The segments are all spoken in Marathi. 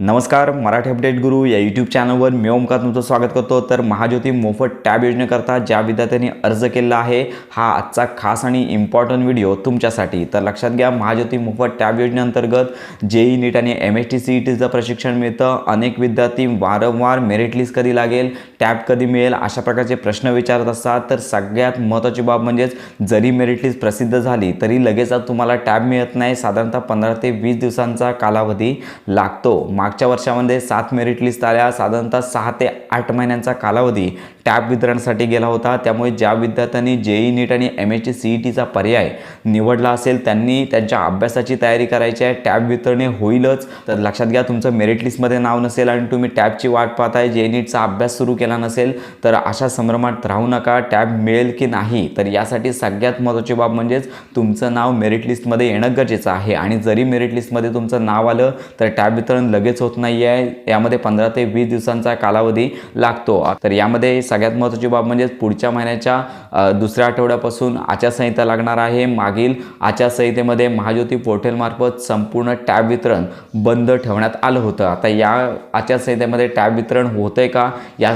नमस्कार मराठी अपडेट गुरु या यूट्यूब चॅनलवर मी ओमकार तुमचं स्वागत करतो. तर महाज्योती मोफत टॅब योजनेकरता ज्या विद्यार्थ्यांनी अर्ज केलेला आहे हा आजचा खास आणि इम्पॉर्टंट व्हिडिओ तुमच्यासाठी. तर लक्षात घ्या महाज्योती मोफत टॅब योजनेअंतर्गत जेई नीट आणि M S T C E टीचं प्रशिक्षण मिळतं. अनेक विद्यार्थी वारंवार मेरिट लिस्ट कधी लागेल टॅब कधी मिळेल अशा प्रकारचे प्रश्न विचारत असतात. तर सगळ्यात महत्त्वाची बाब म्हणजेच जरी मेरिट लिस्ट प्रसिद्ध झाली तरी लगेच तुम्हाला टॅब मिळत नाही. साधारणतः पंधरा ते वीस दिवसांचा कालावधी लागतो. माग मागच्या वर्षामध्ये सात मेरिट लिस्ट आल्या. साधारणतः सहा ते आठ महिन्यांचा कालावधी टॅब वितरणासाठी गेला होता. त्यामुळे ज्या विद्यार्थ्यांनी जेई नीट आणि एम एच सी ई टीचा पर्याय निवडला असेल त्यांनी त्यांच्या अभ्यासाची तयारी करायची आहे. टॅब वितरणे होईलच. तर लक्षात घ्या तुमचं मेरिट लिस्टमध्ये नाव नसेल आणि तुम्ही टॅबची वाट पाहताय जे नीटचा अभ्यास सुरू केला नसेल तर अशा संभ्रमात राहू नका. टॅब मिळेल की नाही? तर यासाठी सगळ्यात महत्त्वाची बाब म्हणजेच तुमचं नाव मेरिट लिस्टमध्ये येणं गरजेचं आहे. आणि जरी मेरिट लिस्टमध्ये तुमचं नाव आलं तर टॅब वितरण लगेच होत नाही आहे यामध्ये पंधरा ते वीस दिवसांचा कालावधी लागतो. तर यामध्ये सगळ्यात महत्त्वाची बाब म्हणजे पुढच्या महिन्याच्या दुसऱ्या आठवड्यापासून आचारसंहिता लागणार आहे. मागील आचारसंहितेमध्ये महाज्योती पोर्टलमार्फत संपूर्ण टॅब वितरण बंद ठेवण्यात आलं होतं. आता या आचारसंहितेमध्ये टॅब वितरण होतंय का? या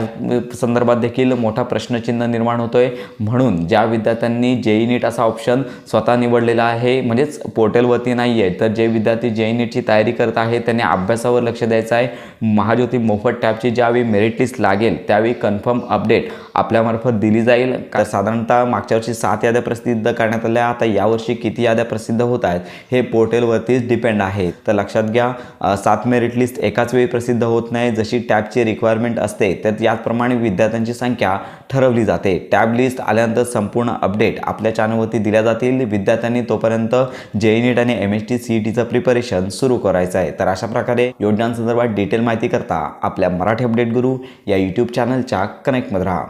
संदर्भात देखील मोठा प्रश्नचिन्ह निर्माण होतोय. म्हणून ज्या विद्यार्थ्यांनी जेई नीट असा ऑप्शन स्वतः निवडलेला आहे म्हणजेच पोर्टलवरती नाही आहे तर जे विद्यार्थी जेई नीटची तयारी करत आहे त्यांनी अभ्यासावर लक्ष द्यायचं आहे. महाज्योती मोफत टॅबची ज्यावेळी मेरिट लिस्ट लागेल त्यावेळी कन्फर्म अपडेट आपल्यामार्फत दिली जाईल. का साधारणतः मागच्या वर्षी सात याद्या प्रसिद्ध करण्यात आल्या. आता यावर्षी किती याद्या प्रसिद्ध होत आहेत हे पोर्टलवरतीच डिपेंड आहे. तर लक्षात घ्या सात मेरिट लिस्ट एकाच वेळी प्रसिद्ध होत नाही. जशी टॅबची रिक्वायरमेंट असते तर याचप्रमाणे विद्यार्थ्यांची संख्या ठरवली जाते. टॅब लिस्ट आल्यानंतर संपूर्ण अपडेट आपल्या चॅनलवरती दिल्या जातील. विद्यार्थ्यांनी तोपर्यंत जे नीट आणि M S T C E टीचं प्रिपरेशन सुरू करायचं आहे. तर अशा प्रकारे योजनांसंदर्भात डिटेल माहिती करता आपल्या मराठी अपडेट गुरु या यूट्यूब चॅनलच्या कनेक्ट राहा